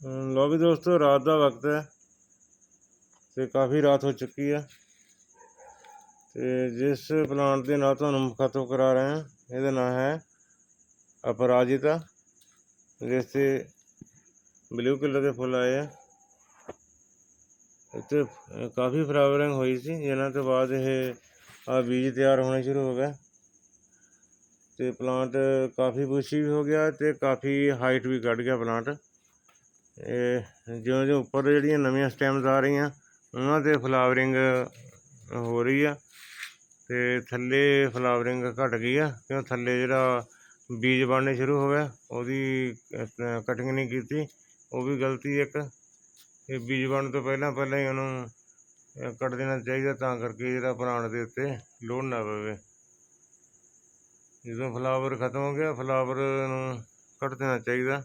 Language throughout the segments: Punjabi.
ਅਮ ਲਓ ਵੀ ਦੋਸਤੋ, ਰਾਤ ਦਾ ਵਕਤ ਹੈ ਤੇ ਕਾਫੀ ਰਾਤ ਹੋ ਚੁੱਕੀ ਹੈ। ਤੇ ਜਿਸ ਪਲਾਂਟ ਦੇ ਨਾਲ ਤੁਹਾਨੂੰ ਮੁਖਾਤਬ ਕਰਾ ਰਹੇ ਹਾਂ, ਇਹਦਾ ਨਾਮ ਹੈ ਅਪਰਾਜਿਤਾ। ਜਿਸ ਤੇ ਬਲੂ ਕਲਰ ਦੇ ਫੁੱਲ ਆਏ ਆ। ਇੱਥੇ ਕਾਫੀ ਫਲਾਵਰਿੰਗ ਹੋਈ ਸੀ। ਇਹਨਾਂ ਤੋਂ ਬਾਅਦ ਇਹ, ਆ ਬੀਜ ਤਿਆਰ ਹੋਣੇ ਸ਼ੁਰੂ ਹੋ ਗਏ। ਤੇ ਪਲਾਂਟ ਕਾਫੀ ਬੁਸ਼ੀ ਵੀ ਹੋ ਗਿਆ ਤੇ ਕਾਫੀ ਹਾਈਟ ਵੀ ਕੱਢ ਗਿਆ ਪਲਾਂਟ ਇਹ ਜਿਉਂ ਜਿਉਂ ਉੱਪਰ ਜਿਹੜੀਆਂ ਨਵੀਆਂ ਸਟੈਮਸ ਆ ਰਹੀਆਂ, ਉਹਨਾਂ ਤੇ ਫਲਾਵਰਿੰਗ ਹੋ ਰਹੀ ਆ ਤੇ ਥੱਲੇ ਫਲਾਵਰਿੰਗ ਘਟ ਗਈ ਆ, ਕਿਉਂ ਥੱਲੇ ਜਿਹੜਾ ਬੀਜ ਬਣਨੇ ਸ਼ੁਰੂ ਹੋ ਗਿਆ ਉਹਦੀ ਕਟਿੰਗ ਨਹੀਂ ਕੀਤੀ, ਉਹ ਵੀ ਗਲਤੀ ਇੱਕ। ਇਹ ਬੀਜ ਬਣਨ ਤੋਂ ਪਹਿਲਾਂ ਪਹਿਲਾਂ ਹੀ ਉਹਨੂੰ ਕੱਟ ਦੇਣਾ ਚਾਹੀਦਾ ਤਾਂ ਕਰਕੇ ਜਿਹੜਾ ਪਲਾਂਟ ਦੇ ਉੱਤੇ ਲੋਡ ਨਾ ਪਵੇ। ਜਦੋਂ ਫਲਾਵਰ ਖਤਮ ਹੋ ਗਿਆ, ਫਲਾਵਰ ਨੂੰ ਕੱਟ ਦੇਣਾ ਚਾਹੀਦਾ।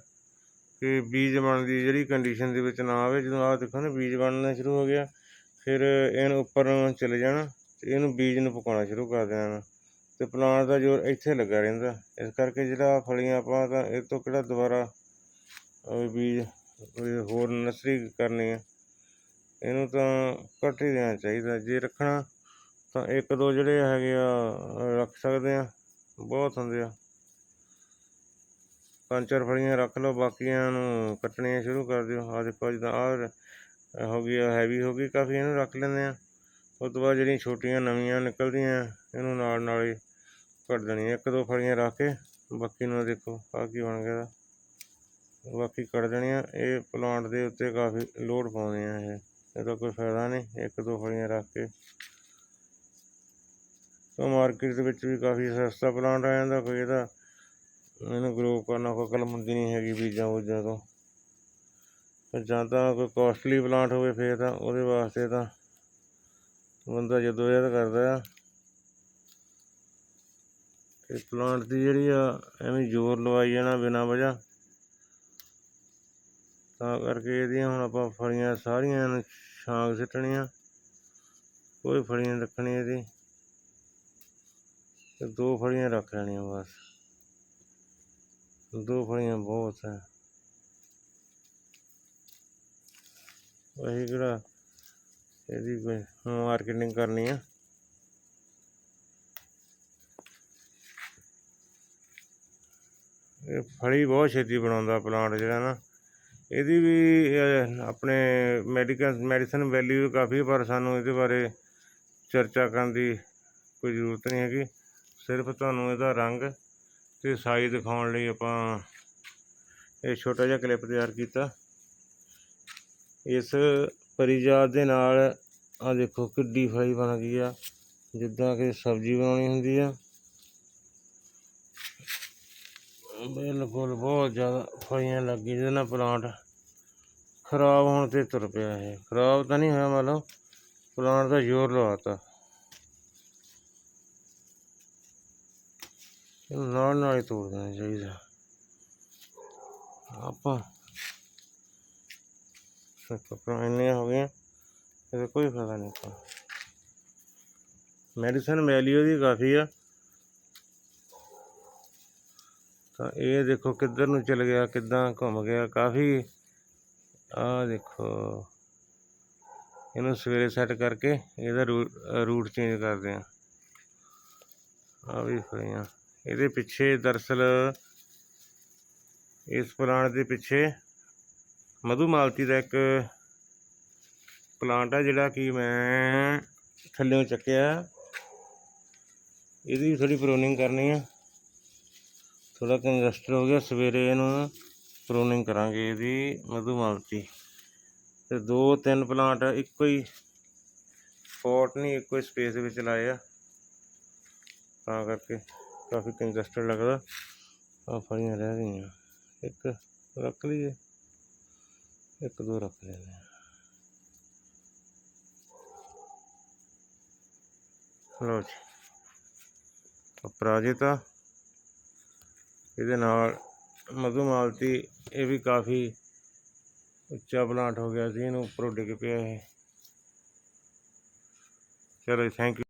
ਕਿ ਬੀਜ ਬਣਨ ਦੀ ਜਿਹੜੀ ਕੰਡੀਸ਼ਨ ਦੇ ਵਿੱਚ ਨਾ ਆਵੇ, ਜਦੋਂ ਆਹ ਦੇਖੋ ਨਾ ਬੀਜ ਬਣਨਾ ਸ਼ੁਰੂ ਹੋ ਗਿਆ, ਫਿਰ ਇਹਨੂੰ ਉੱਪਰ ਨੂੰ ਚਲੇ ਜਾਣਾ ਤੇ ਇਹਨੂੰ ਬੀਜ ਨੂੰ ਪਕਾਉਣਾ ਸ਼ੁਰੂ ਕਰ ਦੇਣਾ। ਤੇ ਪਲਾਂਟ ਦਾ ਜ਼ੋਰ ਇੱਥੇ ਲੱਗਾ ਰਹਿੰਦਾ। ਇਸ ਕਰਕੇ ਜਿਹੜਾ ਫਲੀਆਂ ਆਪਾਂ ਤਾਂ ਇਹ ਤੋਂ ਕਿਹੜਾ ਦੁਬਾਰਾ ਬੀਜ ਹੋਰ ਨਰਸਰੀ ਕਰਨੀ ਹੈ ਇਹਨੂੰ ਤਾਂ ਕੱਟ ਹੀ ਦੇਣਾ ਚਾਹੀਦਾ। ਜੇ ਰੱਖਣਾ ਤਾਂ ਇੱਕ ਦੋ ਜਿਹੜੇ ਹੈਗੇ ਆ, ਰੱਖ ਸਕਦੇ ਆ, ਬਹੁਤ ਹੁੰਦੇ ਆ। ਪੰਜ ਚਾਰ ਫਲੀਆਂ ਰੱਖ ਲਓ, ਬਾਕੀਆਂ ਨੂੰ ਕੱਟਣੀਆਂ ਸ਼ੁਰੂ ਕਰ ਦਿਓ। ਆ ਦੇਖੋ ਜਿੱਦਾਂ ਆ ਹੋ ਗਈ ਹੈਵੀ ਹੋ ਗਈ, ਕਾਫੀ ਇਹਨੂੰ ਰੱਖ ਲੈਂਦੇ ਆ ਉਸ ਤੋਂ ਬਾਅਦ ਜਿਹੜੀਆਂ ਛੋਟੀਆਂ ਨਵੀਆਂ ਨਿਕਲਦੀਆਂ, ਇਹਨੂੰ ਨਾਲ ਨਾਲ ਹੀ ਕੱਟ ਦੇਣੀਆਂ। ਇੱਕ ਦੋ ਫਲੀਆਂ ਰੱਖ ਕੇ, ਬਾਕੀ ਨੂੰ ਦੇਖੋ ਆ ਕੀ ਬਣ ਗਿਆ ਇਹਦਾ। ਬਾਕੀ ਕੱਟ ਦੇਣੀਆਂ। ਇਹ ਪਲਾਂਟ ਦੇ ਉੱਤੇ ਕਾਫੀ ਲੋਡ ਪਾਉਂਦੇ ਆ ਇਹ। ਇਹਦਾ ਕੋਈ ਫਾਇਦਾ ਨਹੀਂ ਇੱਕ ਦੋ ਫਲੀਆਂ ਰੱਖ ਕੇ। ਤਾਂ ਮਾਰਕੀਟ ਦੇ ਵਿੱਚ ਵੀ ਕਾਫੀ ਸਸਤਾ ਪਲਾਂਟ ਆ ਜਾਂਦਾ, ਕੋਈ ਇਹਦਾ ਇਹਨੂੰ ਗਰੋ ਕਰਨਾ ਕੋਈ ਕਲਮੰਦੀ ਨਹੀਂ ਹੈਗੀ ਬੀਜਾਂ ਬੂਜਾਂ ਤੋਂ। ਤੇ ਜਾਂ ਤਾਂ ਕੋਈ ਕਾਸਟਲੀ ਪਲਾਂਟ ਹੋਵੇ ਫੇਰ ਤਾਂ ਉਹਦੇ ਵਾਸਤੇ ਤਾਂ ਬੰਦਾ ਜਦੋਂ ਇਹ ਕਰਦਾ ਆ, ਤੇ ਪਲਾਂਟ ਦੀ ਜਿਹੜੀ ਆ, ਐਵੇਂ ਜ਼ੋਰ ਲਵਾਈ ਜਾਣਾ ਬਿਨਾਂ ਵਜ੍ਹਾ। ਤਾਂ ਕਰਕੇ ਇਹਦੀਆਂ ਹੁਣ ਆਪਾਂ ਫਲੀਆਂ ਸਾਰੀਆਂ ਨੂੰ ਛਾਂਗ ਸਿੱਟਣੀਆਂ, ਕੋਈ ਫਲੀਆਂ ਰੱਖਣੀ ਇਹਦੀ। ਤੇ ਦੋ ਫਲੀਆਂ ਰੱਖ ਲੈਣੀਆਂ ਬਸ। ਦੋ ਫਲੀਆਂ ਬਹੁਤ ਹੈ ਅਸੀਂ ਕਿਹੜਾ ਇਹਦੀ ਕੋਈ ਮਾਰਕੀਟਿੰਗ ਕਰਨੀ ਆ ਇਹ ਫਲੀ ਬਹੁਤ ਛੇਤੀ ਬਣਾਉਂਦਾ ਪਲਾਂਟ ਜਿਹੜਾ ਨਾ ਇਹਦੀ ਵੀ ਆਪਣੇ ਮੈਡੀਕਲ ਮੈਡੀਸਨ ਵੈਲਿਊ ਕਾਫੀ ਪਰ ਸਾਨੂੰ ਇਹਦੇ ਬਾਰੇ ਚਰਚਾ ਕਰਨ ਦੀ ਕੋਈ ਜ਼ਰੂਰਤ ਨਹੀਂ ਹੈਗੀ ਸਿਰਫ ਤੁਹਾਨੂੰ ਇਹਦਾ ਰੰਗ ਤੇ ਸਾਈਜ਼ ਦਿਖਾਉਣ ਲਈ ਆਪਾਂ ਇਹ ਛੋਟਾ ਜਿਹਾ ਕਲਿੱਪ ਤਿਆਰ ਕੀਤਾ। ਇਸ ਪਰਿਜਾਤ ਦੇ ਨਾਲ ਆ ਦੇਖੋ ਕਿੱਡੀ ਫਲੀ ਬਣ ਗਈ ਆ, ਜਿੱਦਾਂ ਕਿ ਸਬਜ਼ੀ ਬਣਾਉਣੀ ਹੁੰਦੀ ਆ। ਬਿਲਕੁਲ ਬਹੁਤ ਜ਼ਿਆਦਾ ਫਲੀਆਂ ਲੱਗ ਗਈ ਜਿਹਦੇ ਨਾਲ ਪਲਾਂਟ ਖਰਾਬ ਹੋਣ ਤੇ ਤੁਰ ਪਿਆ ਇਹ। ਖਰਾਬ ਤਾਂ ਨਹੀਂ ਹੋਇਆ ਮੰਨ ਲਓ, ਪਲਾਂਟ ਦਾ ਜ਼ੋਰ ਲਵਾਤਾ। ਨਾਲ ਨਾਲ ਹੀ ਤੋੜ ਦੇਣਾ ਚਾਹੀਦਾ ਆਪਾਂ ਕੱਪੜਾ ਇੰਨੇ ਹੋ ਗਏ ਇਹਦਾ ਕੋਈ ਫਾਇਦਾ ਨਹੀਂ ਆਪਾਂ। ਮੈਡੀਸਨ ਵੈਲਿਊ ਦੀ ਕਾਫੀ ਆ। ਤਾਂ ਇਹ ਦੇਖੋ ਕਿੱਧਰ ਨੂੰ ਚਲ ਗਿਆ, ਕਿੱਦਾਂ ਘੁੰਮ ਗਿਆ, ਕਾਫੀ ਆਹ ਦੇਖੋ। ਇਹਨੂੰ ਸਵੇਰੇ ਸੈੱਟ ਕਰਕੇ ਇਹਦਾ ਰੂਟ ਚੇਂਜ ਕਰਦੇ ਆ। ਆ ਵੀ ਫਲੀਆਂ ਇਹਦੇ ਪਿੱਛੇ ਦਰਅਸਲ ਇਸ ਪਲਾਂਟ ਦੇ ਪਿੱਛੇ ਮਧੂ ਮਾਲਤੀ ਦਾ ਇੱਕ ਪਲਾਂਟ ਆ ਜਿਹੜਾ ਕਿ ਮੈਂ ਥੱਲੇੋਂ ਚੱਕਿਆ। ਇਹਦੀ ਥੋੜੀ ਪ੍ਰੋਨਿੰਗ ਕਰਨੀ ਆ। ਥੋੜਾ ਕੰਜਸਟਰ ਹੋ ਗਿਆ। ਸਵੇਰੇ ਇਹਨੂੰ ਪ੍ਰੋਨਿੰਗ ਕਰਾਂਗੇ ਇਹਦੀ ਮਧੂ ਮਾਲਤੀ। ਤੇ ਦੋ ਤਿੰਨ ਪਲਾਂਟ ਇੱਕੋ ਹੀ ਸਪੋਟ ਨਹੀਂ, ਇੱਕੋ ਹੀ ਸਪੇਸ ਵਿੱਚ ਲਾਏ ਆ। ਤਾਂ ਕਰਕੇ ਕਾਫੀ ਕੰਜਸਟਡ ਲੱਗਦਾ। ਆ ਫਲੀਆਂ ਰਹਿ ਗਈਆਂ। ਇੱਕ ਰੱਖ ਲਈਏ। ਇੱਕ ਦੋ ਰੱਖ ਲੈਂਦੇ ਹਾਂ। ਲਓ ਜੀ। ਅਪਰਾਜਿਤਾ ਇਹਦੇ ਨਾਲ ਮਧੂਮਾਲਤੀ ਇਹ ਵੀ ਕਾਫੀ ਉੱਚਾ ਪਲਾਂਟ ਹੋ ਗਿਆ ਸੀ। ਇਹਨੂੰ ਉੱਪਰੋਂ ਡਿੱਗ ਪਿਆ ਇਹ। ਚਲੋ ਥੈਂਕ ਯੂ